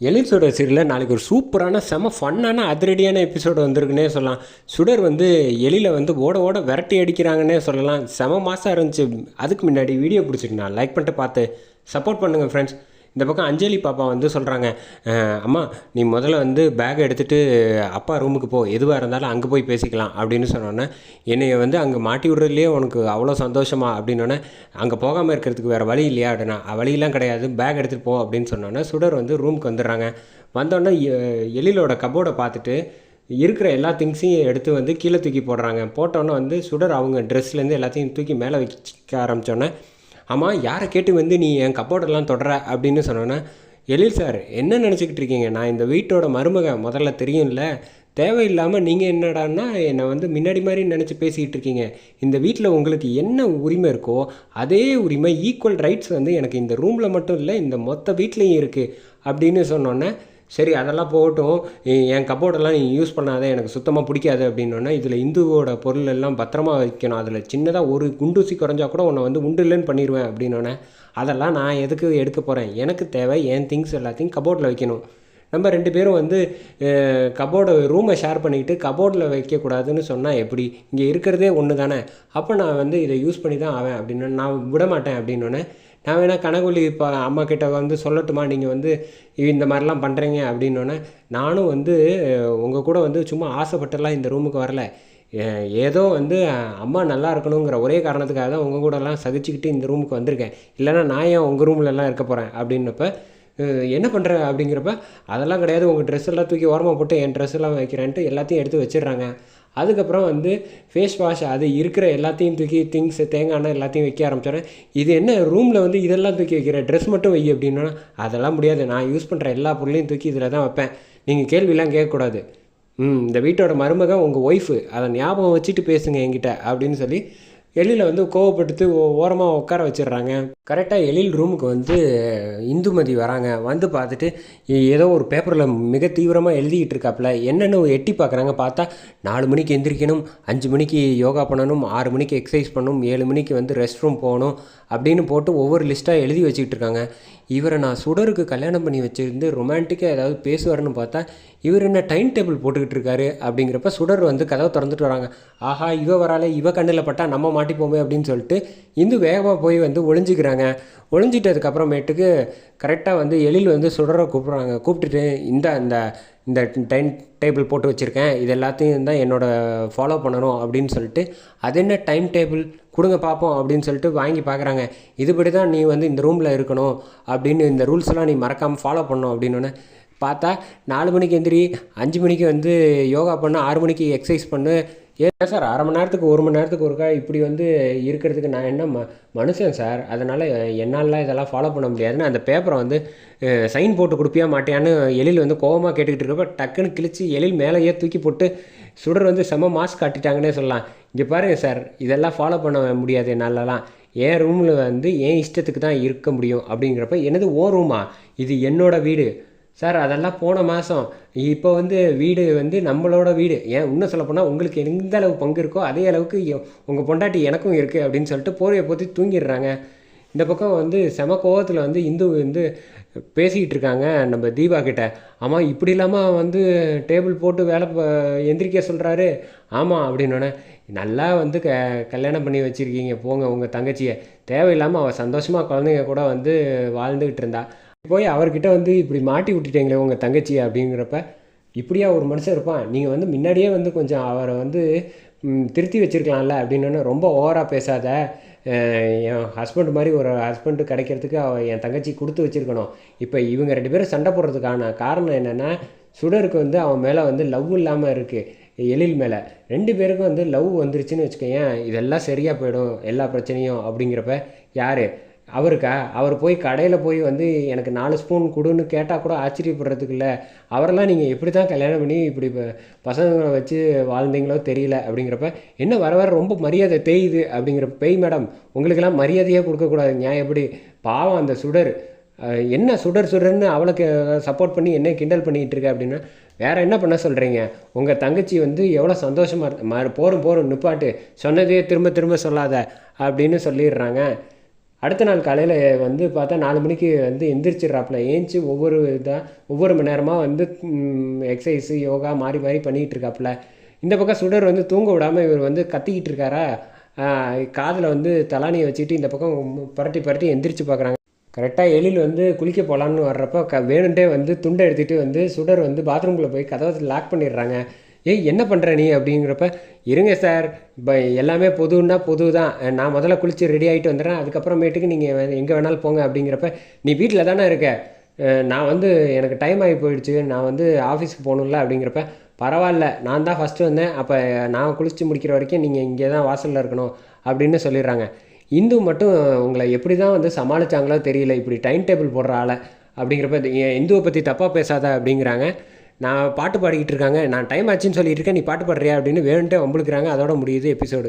எலிப்ஸோட சுடர் சீரியலில் நாளைக்கு ஒரு சூப்பரான செம ஃபன்னான அதிரடியான எபிசோடு வந்திருக்குன்னே சொல்லலாம். சுடர் வந்து எலியில் வந்து ஓட ஓட விரட்டி அடிக்கிறாங்கன்னே சொல்லலாம். செம மாதம் இருந்துச்சு. அதுக்கு முன்னாடி வீடியோ பிடிச்சிருக்கேன் லைக் பண்ணிட்டு பார்த்து சப்போர்ட் பண்ணுங்கள் ஃப்ரெண்ட்ஸ் இந்த பக்கம் அஞ்சலி பாப்பா வந்து சொல்கிறாங்க அம்மா நீ முதல்ல வந்து பேக் எடுத்துகிட்டு அப்பா ரூமுக்கு போ. எதுவாக இருந்தாலும் அங்கே போய் பேசிக்கலாம். அப்படின்னு சொன்னோன்னே என்னையை வந்து அங்கே மாட்டி விடுறதுலேயே உனக்கு அவ்வளோ சந்தோஷமா? அப்படின்னோடனே அங்கே போகாமல் இருக்கிறதுக்கு வேறு வழி இல்லையா? அப்படின்னா வழியெல்லாம் கிடையாது. பேக் எடுத்துகிட்டு போ. அப்படின்னு சொன்னோன்னே சுடர் வந்து ரூமுக்கு வந்துடுறாங்க. வந்தோடனே எழிலோட கபோர்டை பார்த்துட்டு இருக்கிற எல்லா திங்ஸையும் எடுத்து வந்து கீழே தூக்கி போடுறாங்க. போட்டோன்னே வந்து சுடர் அவங்க ட்ரெஸ்லேருந்து எல்லாத்தையும் தூக்கி மேலே வைக்க ஆரம்பித்தோன்னே ஆமாம் யாரை கேட்டு வந்து நீ என் கப்போர்டெல்லாம் தொடர அப்படின்னு சொன்னோன்னே எழில் சார் என்ன நினச்சிக்கிட்டு இருக்கீங்க? நான் இந்த வீட்டோட மருமக முதல்ல தெரியும்ல. தேவையில்லாமல் நீங்கள் என்னடான்னா என்னை வந்து முன்னாடி மாதிரி நினச்சி பேசிக்கிட்டு இருக்கீங்க. இந்த வீட்டில் உங்களுக்கு என்ன உரிமை இருக்கோ அதே உரிமை ஈக்குவல் ரைட்ஸ் வந்து எனக்கு இந்த ரூமில் மட்டும் இல்லை இந்த மொத்த வீட்லேயும் இருக்குது அப்படின்னு சொன்னோன்னே சரி அதெல்லாம் போகட்டும். என் கபோர்டெல்லாம் நீ யூஸ் பண்ணாத எனக்கு சுத்தமாக பிடிக்காது அப்படின்னோடனே இதில் இந்துவோட பொருள் எல்லாம் பத்திரமா வைக்கணும். அதில் சின்னதாக ஒரு குண்டூசி குறைஞ்சா கூட உன்னை வந்து உண்டு இல்லைன்னு பண்ணிடுவேன் அப்படின்னோடனே அதெல்லாம் நான் எதுக்கு எடுக்க போகிறேன் எனக்கு தேவை என் திங்ஸ் எல்லாத்தையும் கபோர்டில் வைக்கணும். நம்ம ரெண்டு பேரும் வந்து கபோர்டு ரூமை ஷேர் பண்ணிக்கிட்டு கபோர்டில் வைக்கக்கூடாதுன்னு சொன்னால் எப்படி? இங்கே இருக்கிறதே ஒன்று தானே அப்போ நான் வந்து இதை யூஸ் பண்ணி தான் ஆவேன் அப்படின்னு நான் விட மாட்டேன் அப்படின்னோடனே நான் வேணால் கனகொல்லி இப்போ அம்மா கிட்ட வந்து சொல்லட்டுமா? நீங்கள் வந்து இந்த மாதிரிலாம் பண்ணுறீங்க அப்படின்னோடனே நானும் வந்து உங்கள் கூட வந்து சும்மா ஆசைப்பட்டெல்லாம் இந்த ரூமுக்கு வரல. ஏதோ வந்து அம்மா நல்லா இருக்கணுங்கிற ஒரே காரணத்துக்காக தான் உங்கள் கூடலாம் சகிச்சுக்கிட்டு இந்த ரூமுக்கு வந்திருக்கேன். இல்லைன்னா நான் ஏன் உங்கள் ரூம்லலாம் இருக்க போகிறேன் அப்படின்னப்ப என்ன பண்ணுற அப்படிங்கிறப்ப அதெல்லாம் கிடையாது. உங்கள் ட்ரெஸ் எல்லாம் தூக்கி ஓரமாக போட்டு என் ட்ரெஸ் எல்லாம் வைக்கிறேன்ட்டு எல்லாத்தையும் எடுத்து வச்சிடுறாங்க. அதுக்கப்புறம் வந்து ஃபேஸ் வாஷ் அது இருக்கிற எல்லாத்தையும் தூக்கி திங்ஸ் தேங்காய் எண்ணெய் எல்லாத்தையும் வைக்க ஆரம்பிச்சிடறேன் இது என்ன ரூமில் வந்து இதெல்லாம் தூக்கி வைக்கிற ட்ரெஸ் மட்டும் வை அப்படின்னா அதெல்லாம் முடியாது. நான் யூஸ் பண்ணுற எல்லா பொருளையும் தூக்கி இதில் தான் வைப்பேன். நீங்கள் கேள்வியெல்லாம் கேட்கக்கூடாது. ம் இந்த வீட்டோட மருமக உங்கள் ஒய்ஃபு அதை ஞாபகம் வச்சுட்டு பேசுங்க என்கிட்ட அப்படின்னு சொல்லி எழில வந்து கோவப்படுத்து ஓரமாக உட்கார வச்சிடுறாங்க. கரெக்டாக எழில் ரூமுக்கு வந்து இந்துமதி வராங்க. வந்து பார்த்துட்டு ஏதோ ஒரு பேப்பரில் மிக தீவிரமாக எழுதிக்கிட்டு இருக்காப்புல என்னென்னு எட்டி பார்க்குறாங்க. பார்த்தா நாலு மணிக்கு எந்திரிக்கணும் அஞ்சு மணிக்கு யோகா பண்ணணும் ஆறு மணிக்கு எக்ஸசைஸ் பண்ணணும் ஏழு மணிக்கு வந்து ரெஸ்ட் ரூம் போகணும் அப்படின்னு போட்டு ஒவ்வொரு லிஸ்ட்டாக எழுதி வச்சுக்கிட்டு இருக்காங்க. இவரை நான் சுடருக்கு கல்யாணம் பண்ணி வச்சிருந்து ரொமான்டிக்காக ஏதாவது பேசுவாருன்னு பார்த்தா இவர் என்ன டைம் டேபிள் போட்டுக்கிட்டு இருக்காரு அப்படிங்கிறப்ப சுடர் வந்து கதவை திறந்துட்டு வராங்க. ஆஹா இவ வராலே இவ கண்ணில் பட்டா நம்ம மாட்டிப்போமே அப்படின்னு சொல்லிட்டு இந்து வேகமாக போய் வந்து ஒளிஞ்சிக்கிறாங்க. ஒளிஞ்சிட்டதுக்கப்புறமேட்டுக்கு கரெக்டாக வந்து எழில் வந்து சுடரை கூப்பிட்றாங்க. கூப்பிட்டுட்டு இந்த இந்த இந்த டைம் டேபிள் போட்டு வச்சுருக்கேன். இது எல்லாத்தையும் தான் என்னோட ஃபாலோ பண்ணணும் அப்படின்னு சொல்லிட்டு அது என்ன டைம் டேபிள் கொடுங்க பார்ப்போம் அப்படின்னு சொல்லிட்டு வாங்கி பார்க்குறாங்க இதுபடி தான் நீ வந்து இந்த ரூமில் இருக்கணும் அப்படின்னு இந்த ரூல்ஸ் எல்லாம் நீ மறக்காமல் ஃபாலோ பண்ணணும் அப்படின்னு பார்த்தா நாலு மணிக்கு எந்திரி அஞ்சு மணிக்கு வந்து யோகா பண்ணு ஆறு மணிக்கு எக்ஸசைஸ் பண்ணு. ஏன் சார் அரை மணி நேரத்துக்கு ஒரு மணி நேரத்துக்கு ஒருக்கா இப்படி வந்து இருக்கிறதுக்கு நான் என்ன ம மனுஷன் சார்? அதனால் என்னாலலாம் இதெல்லாம் ஃபாலோ பண்ண முடியாதுன்னு அந்த பேப்பரை வந்து சைன் போட்டு கொடுப்பியா மாட்டியான்னு எழில் வந்து கோவமாக கேட்டுக்கிட்டு இருக்கப்ப டக்குன்னு கிழிச்சு எழில் மேலேயே தூக்கி போட்டு சுடர் வந்து செம மாஸ்க் காட்டிட்டாங்கன்னே சொல்லலாம். இங்கே பாருங்கள் சார் இதெல்லாம் ஃபாலோ பண்ண முடியாது என்னாலலாம். என் ரூமில் வந்து என் இஷ்டத்துக்கு தான் இருக்க முடியும் அப்படிங்கிறப்ப எனது ஓ ரூமா இது என்னோடய வீடு. சார் அதெல்லாம் போன மாதம் இப்போ வந்து வீடு வந்து நம்மளோட வீடு. ஏன் இன்னும் சொல்லப்போனால் உங்களுக்கு எந்த அளவு பங்கு இருக்கோ அதே அளவுக்கு உங்கள் பொண்டாட்டி எனக்கும் இருக்குது அப்படின்னு சொல்லிட்டு போர்வையை போற்றி தூங்கிடுறாங்க. இந்த பக்கம் வந்து செம கோவத்தில் வந்து இந்து வந்து பேசிக்கிட்டு இருக்காங்க நம்ம தீபா கிட்ட. ஆமாம் இப்படி இல்லாமல் வந்து டேபிள் போட்டு வேலை எந்திரிக்க சொல்கிறாரு ஆமாம் அப்படின்னோடனே நல்லா வந்து க கல்யாணம் பண்ணி வச்சுருக்கீங்க போங்க உங்கள் தங்கச்சியை. தேவையில்லாமல் அவள் சந்தோஷமாக குழந்தைங்க கூட வந்து வாழ்ந்துக்கிட்டு இருந்தா. போய் அவர்கிட்ட வந்து இப்படி மாட்டி விட்டுட்டீங்களே உங்கள் தங்கச்சி அப்படிங்கிறப்ப இப்படியா ஒரு மனுஷன் இருப்பான். நீங்கள் வந்து முன்னாடியே வந்து கொஞ்சம் அவரை வந்து திருத்தி வச்சிருக்கலாம்ல அப்படின்னோடனே ரொம்ப ஓவராக பேசாத. என் ஹஸ்பண்ட் மாதிரி ஒரு ஹஸ்பண்ட் கிடைக்கிறதுக்கு அவ என் தங்கச்சி கொடுத்து வச்சிருக்கணும். இப்போ இவங்க ரெண்டு பேரும் சண்டை போடுறதுக்கான காரணம் என்னென்னா சுடருக்கு வந்து அவன் மேலே வந்து லவ் இல்லாமல் இருக்குது எழில் மேலே. ரெண்டு பேருக்கும் வந்து லவ் வந்துருச்சுன்னு வச்சுக்கோங்க இதெல்லாம் சரியாக போயிடும் எல்லா பிரச்சனையும் அப்படிங்கிறப்ப யார்? அவருக்கா? அவர் போய் கடையில் போய் வந்து எனக்கு நாலு ஸ்பூன் கொடுன்னு கேட்டால் கூட ஆச்சரியப்படுறதுக்கு இல்லை அவரெல்லாம் நீங்கள் எப்படி தான் கல்யாணம் பண்ணி இப்படி இப்போ பசங்களை வச்சு வாழ்ந்தீங்களோ தெரியல அப்படிங்கிறப்ப என்ன வர வர ரொம்ப மரியாதை தேயுது அப்படிங்கிற பேய் மேடம் உங்களுக்கெல்லாம் மரியாதையாக கொடுக்கக்கூடாது நியாயம் எப்படி? பாவம் அந்த சுடர். என்ன சுடர் சுடர்னு அவளுக்கு சப்போர்ட் பண்ணி என்ன கிண்டல் பண்ணிகிட்டு இருக்க அப்படின்னா வேறு என்ன பண்ண சொல்கிறீங்க உங்கள் தங்கச்சி வந்து எவ்வளோ சந்தோஷமாக இருக்கு மறு போகிறோம் போரும் நிப்பாட்டு. சொன்னதையே திரும்ப திரும்ப சொல்லாத அப்படின்னு சொல்லிடுறாங்க. அடுத்த நாள் காலையில் வந்து பார்த்தா நாலு மணிக்கு வந்து எந்திரிச்சிட்றாப்புல. ஏஞ்சி ஒவ்வொரு இதாக ஒவ்வொரு மணி நேரமாக வந்து எக்ஸசைஸு யோகா மாறி மாறி பண்ணிகிட்டு இருக்காப்புல. இந்த பக்கம் சுடர் வந்து தூங்க விடாமல் இவர் வந்து கத்திக்கிட்டு இருக்காரா? காதில் வந்து தலானியை வச்சுட்டு இந்த பக்கம் புரட்டி புரட்டி எந்திரிச்சு பார்க்குறாங்க கரெக்டாக எழில் வந்து குளிக்க போகலான்னு வர்றப்போ க வேணுண்டே வந்து துண்டை எடுத்துகிட்டு வந்து சுடர் வந்து பாத்ரூம்குள்ளே போய் கதவை லாக் பண்ணிடுறாங்க. ஏய் என்ன பண்ணுற நீ அப்படிங்கிறப்ப இருங்க சார் இப்போ எல்லாமே பொதுன்னா பொது தான் நான் முதல்ல குளித்து ரெடி ஆகிட்டு வந்துடுறேன். அதுக்கப்புறமேட்டுக்கு நீங்கள் எங்கே வேணாலும் போங்க அப்படிங்கிறப்ப நீ வீட்டில் தானே இருக்க? நான் வந்து எனக்கு டைம் ஆகி போயிடுச்சு. நான் வந்து ஆஃபீஸ்க்கு போகணும்ல அப்படிங்கிறப்ப பரவாயில்ல. நான் தான் ஃபஸ்ட்டு வந்தேன். அப்போ நான் குளித்து முடிக்கிற வரைக்கும் நீங்கள் இங்கே தான் வாசலில் இருக்கணும் அப்படின்னு சொல்லிடுறாங்க. இந்து மட்டும் உங்களை எப்படி தான் வந்து சமாளிச்சாங்களோ தெரியல. இப்படி டைம் டேபிள் போடுற ஆளை அப்படிங்கிறப்ப இந்துவை பற்றி தப்பாக பேசாத அப்படிங்கிறாங்க. நான் பாட்டு பாடிக்கிட்டு இருக்காங்க. நான் டைம் ஆச்சுன்னு சொல்லிட்டு இருக்கேன். நீ பாட்டு பாடுறியா அப்படின்னு வேணுன்ட்டே வம்புழுக்கிறாங்க. அதோட முடியுது எபிசோடு